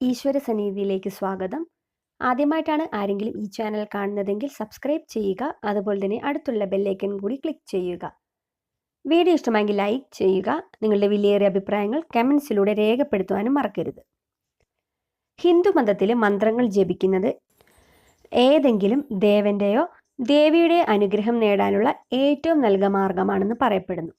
ഈശ്വര സന്നിധിയിലേക്ക് സ്വാഗതം. ആദ്യമായിട്ടാണ് ആരെങ്കിലും ഈ ചാനൽ കാണുന്നതെങ്കിൽ സബ്സ്ക്രൈബ് ചെയ്യുക അതുപോലെ തന്നെ അടുത്തുള്ള ബെല്ലൈക്കൻ കൂടി ക്ലിക്ക് ചെയ്യുക. വീഡിയോ ഇഷ്ടമായെങ്കിൽ ലൈക്ക് ചെയ്യുക നിങ്ങളുടെ വിലയേറിയ അഭിപ്രായങ്ങൾ കമൻസിലൂടെ രേഖപ്പെടുത്തുവാനും മറക്കരുത്. ഹിന്ദു മതത്തിലെ മന്ത്രങ്ങൾ ജപിക്കുന്നത് ഏതെങ്കിലും ദേവന്റെയോ ദേവിയുടെ അനുഗ്രഹം നേടാനുള്ള ഏറ്റവും നല്ല മാർഗമാണെന്ന് പറയപ്പെടുന്നു.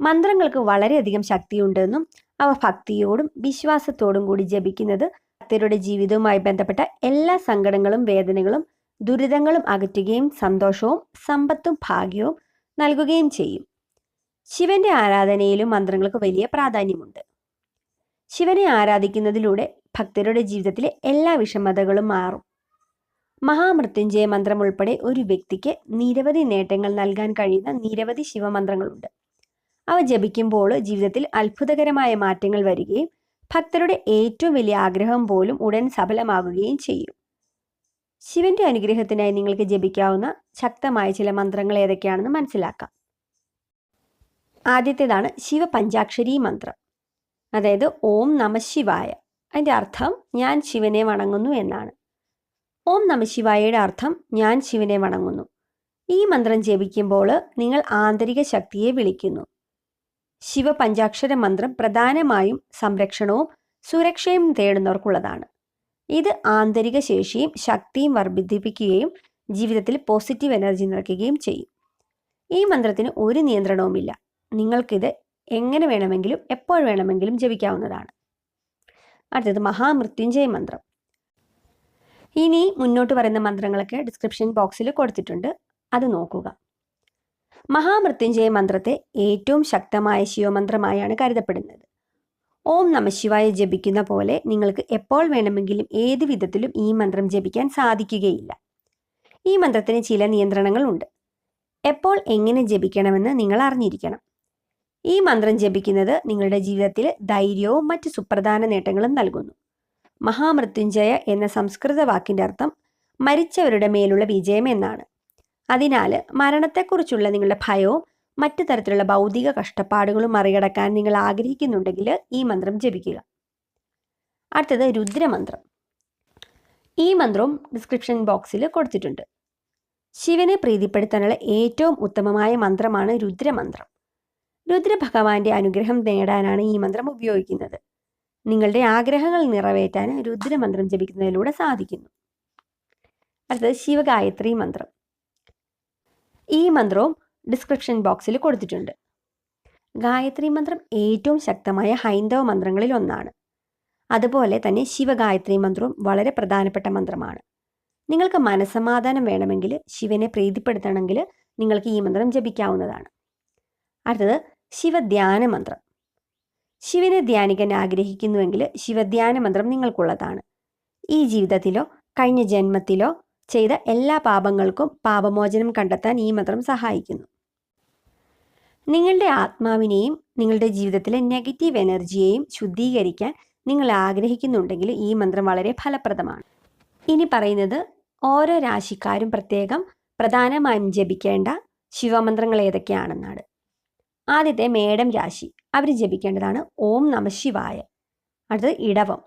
മന്ത്രങ്ങൾക്ക് വളരെയധികം ശക്തിയുണ്ടെന്നും അവ ഭക്തിയോടും വിശ്വാസത്തോടും കൂടി ജപിക്കുന്നത് ഭക്തരുടെ ജീവിതവുമായി ബന്ധപ്പെട്ട എല്ലാ സങ്കടങ്ങളും വേദനകളും ദുരിതങ്ങളും അകറ്റുകയും സന്തോഷവും സമ്പത്തും ഭാഗ്യവും നൽകുകയും ചെയ്യും. ശിവന്റെ ആരാധനയിലും മന്ത്രങ്ങൾക്ക് വലിയ പ്രാധാന്യമുണ്ട്. ശിവനെ ആരാധിക്കുന്നതിലൂടെ ഭക്തരുടെ ജീവിതത്തിലെ എല്ലാ വിഷമതകളും മാറും. മഹാമൃത്യുഞ്ജയ മന്ത്രം ഉൾപ്പെടെ ഒരു വ്യക്തിക്ക് നിരവധി നേട്ടങ്ങൾ നൽകാൻ കഴിയുന്ന നിരവധി ശിവമന്ത്രങ്ങളുണ്ട്. അവ ജപിക്കുമ്പോൾ ജീവിതത്തിൽ അത്ഭുതകരമായ മാറ്റങ്ങൾ വരികയും ഭക്തരുടെ ഏറ്റവും വലിയ ആഗ്രഹം പോലും ഉടൻ സഫലമാകുകയും ചെയ്യും. ശിവന്റെ അനുഗ്രഹത്തിനായി നിങ്ങൾക്ക് ജപിക്കാവുന്ന ശക്തമായ ചില മന്ത്രങ്ങൾ ഏതൊക്കെയാണെന്ന് മനസ്സിലാക്കാം. ആദ്യത്തേതാണ് ശിവ പഞ്ചാക്ഷരി മന്ത്രം. അതായത് ഓം നമ ശിവായ. അതിന്റെ അർത്ഥം ഞാൻ ശിവനെ വണങ്ങുന്നു എന്നാണ്. ഓം നമ ശിവായയുടെ അർത്ഥം ഞാൻ ശിവനെ വണങ്ങുന്നു. ഈ മന്ത്രം ജപിക്കുമ്പോൾ നിങ്ങൾ ആന്തരിക ശക്തിയെ വിളിക്കുന്നു. ശിവപഞ്ചാക്ഷര മന്ത്രം പ്രധാനമായും സംരക്ഷണവും സുരക്ഷയും തേടുന്നവർക്കുള്ളതാണ്. ഇത് ആന്തരിക ശേഷിയും ശക്തിയും വർദ്ധിപ്പിക്കുകയും ജീവിതത്തിൽ പോസിറ്റീവ് എനർജി നിറയ്ക്കുകയും ചെയ്യും. ഈ മന്ത്രത്തിന് ഒരു നിയന്ത്രണവുമില്ല. നിങ്ങൾക്കിത് എങ്ങനെ വേണമെങ്കിലും എപ്പോൾ വേണമെങ്കിലും ജപിക്കാവുന്നതാണ്. അടുത്തത് മഹാമൃത്യുഞ്ജയ മന്ത്രം. ഇനി മുന്നോട്ട് പറയുന്ന മന്ത്രങ്ങളൊക്കെ ഡിസ്ക്രിപ്ഷൻ ബോക്സിൽ കൊടുത്തിട്ടുണ്ട്. അത് നോക്കുക. മഹാമൃത്യുഞ്ജയ മന്ത്രത്തെ ഏറ്റവും ശക്തമായ ശിവമന്ത്രമായാണ് കരുതപ്പെടുന്നത്. ഓം നമ ശിവായ ജപിക്കുന്ന പോലെ നിങ്ങൾക്ക് എപ്പോൾ വേണമെങ്കിലും ഏത് വിധത്തിലും ഈ മന്ത്രം ജപിക്കാൻ സാധിക്കുകയില്ല. ഈ മന്ത്രത്തിന് ചില നിയന്ത്രണങ്ങളുണ്ട്. എപ്പോൾ എങ്ങനെ ജപിക്കണമെന്ന് നിങ്ങൾ അറിഞ്ഞിരിക്കണം. ഈ മന്ത്രം ജപിക്കുന്നത് നിങ്ങളുടെ ജീവിതത്തിൽ ധൈര്യവും മറ്റ് സുപ്രധാന നേട്ടങ്ങളും നൽകുന്നു. മഹാമൃത്യുഞ്ജയ എന്ന സംസ്കൃത വാക്കിന്റെ അർത്ഥം മരിച്ചവരുടെ മേലുള്ള വിജയം എന്നാണ്. അതിനാൽ മരണത്തെക്കുറിച്ചുള്ള നിങ്ങളുടെ ഭയവും മറ്റു തരത്തിലുള്ള ഭൗതിക കഷ്ടപ്പാടുകളും മറികടക്കാൻ നിങ്ങൾ ആഗ്രഹിക്കുന്നുണ്ടെങ്കിൽ ഈ മന്ത്രം ജപിക്കുക. അടുത്തത് രുദ്രമന്ത്രം. ഈ മന്ത്രവും ഡിസ്ക്രിപ്ഷൻ ബോക്സിൽ കൊടുത്തിട്ടുണ്ട്. ശിവനെ പ്രീതിപ്പെടുത്താനുള്ള ഏറ്റവും ഉത്തമമായ മന്ത്രമാണ് രുദ്രമന്ത്രം. രുദ്രഭഗവാന്റെ അനുഗ്രഹം നേടാനാണ് ഈ മന്ത്രം ഉപയോഗിക്കുന്നത്. നിങ്ങളുടെ ആഗ്രഹങ്ങൾ നിറവേറ്റാൻ രുദ്രമന്ത്രം ജപിക്കുന്നതിലൂടെ സാധിക്കുന്നു. അടുത്തത് ശിവഗായത്രി മന്ത്രം. ഈ മന്ത്രവും ഡിസ്ക്രിപ്ഷൻ ബോക്സിൽ കൊടുത്തിട്ടുണ്ട്. ഗായത്രി മന്ത്രം ഏറ്റവും ശക്തമായ ഹൈന്ദവ മന്ത്രങ്ങളിൽ ഒന്നാണ്. അതുപോലെ തന്നെ ശിവഗായത്രി മന്ത്രവും വളരെ പ്രധാനപ്പെട്ട മന്ത്രമാണ്. നിങ്ങൾക്ക് മനസമാധാനം വേണമെങ്കിൽ ശിവനെ പ്രീതിപ്പെടുത്തണമെങ്കിൽ നിങ്ങൾക്ക് ഈ മന്ത്രം ജപിക്കാവുന്നതാണ്. അടുത്തത് ശിവധ്യാന മന്ത്രം. ശിവനെ ധ്യാനിക്കാൻ ആഗ്രഹിക്കുന്നുവെങ്കിൽ ശിവധ്യാന മന്ത്രം നിങ്ങൾക്കുള്ളതാണ്. ഈ ജീവിതത്തിലോ കഴിഞ്ഞ ജന്മത്തിലോ ചെയ്ത എല്ലാ പാപങ്ങൾക്കും പാപമോചനം കണ്ടെത്താൻ ഈ മന്ത്രം സഹായിക്കുന്നു. നിങ്ങളുടെ ആത്മാവിനെയും നിങ്ങളുടെ ജീവിതത്തിലെ നെഗറ്റീവ് എനർജിയെയും ശുദ്ധീകരിക്കാൻ നിങ്ങൾ ആഗ്രഹിക്കുന്നുണ്ടെങ്കിൽ ഈ മന്ത്രം വളരെ ഫലപ്രദമാണ്. ഇനി പറയുന്നത് ഓരോ രാശിക്കാരും പ്രത്യേകം പ്രധാനമായും ജപിക്കേണ്ട ശിവമന്ത്രങ്ങൾ ഏതൊക്കെയാണെന്നാണ്. ആദ്യത്തെ മേടം രാശി അവർ ജപിക്കേണ്ടതാണ് ഓം നമ ശിവായ. അടുത്തത് ഇടവം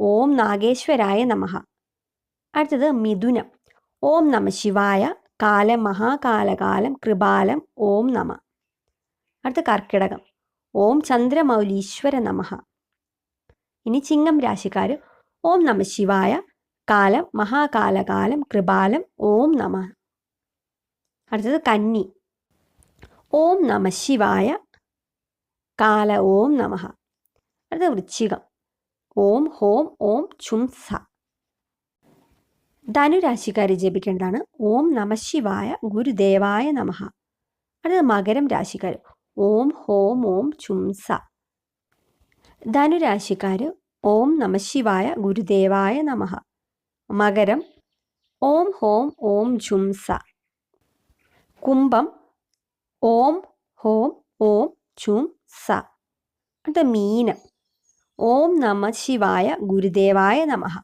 ഓം നാഗേശ്വരായ നമഹ അടുത്തത് മിഥുനം ഓം നമ ശിവായ. കാലം മഹാകാലകാലം കൃപാലം ഓം നമ. അടുത്ത കർക്കിടകം. ഓം ചന്ദ്രമൗലീശ്വര നമ. ഇനി ചിങ്ങം രാശിക്കാർ ഓം നമ ശിവായ. കാലം മഹാകാലകാലം കൃപാലം ഓം നമ. അടുത്തത് കന്നി. ഓം നമ ശിവായ. കാല ഓം നമ. അടുത്തത് വൃശ്ചികം. ഓം ഹോം ഓം ചും ധനുരാശിക്കാരെ ജപിക്കേണ്ടതാണ്. ഓം നമശിവായ ഗുരുദേവായ നമഃ അടുത്തത് മകരം രാശിക്കാർ ഓം ഹോം ഓം ചുംസ ധനുരാശിക്കാർ ഓം നമശിവായ ഗുരുദേവായ നമഃ മകരം ഓം ഹോം ഓം ചുംസ കുംഭം ഓം ഹോം ഓം ചും സ. അടുത്ത മീനം. ഓം നമ ശിവായ ഗുരുദേവായ നമഃ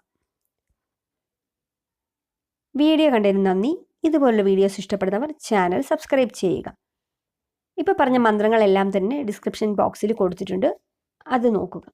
വീഡിയോ കണ്ടതിന് നന്ദി. ഇതുപോലുള്ള വീഡിയോസ് ഇഷ്ടപ്പെടുന്നവർ ചാനൽ സബ്സ്ക്രൈബ് ചെയ്യുക. ഇപ്പോൾ പറഞ്ഞ മന്ത്രങ്ങളെല്ലാം തന്നെ ഡിസ്ക്രിപ്ഷൻ ബോക്സിൽ കൊടുത്തിട്ടുണ്ട്. അത് നോക്കുക.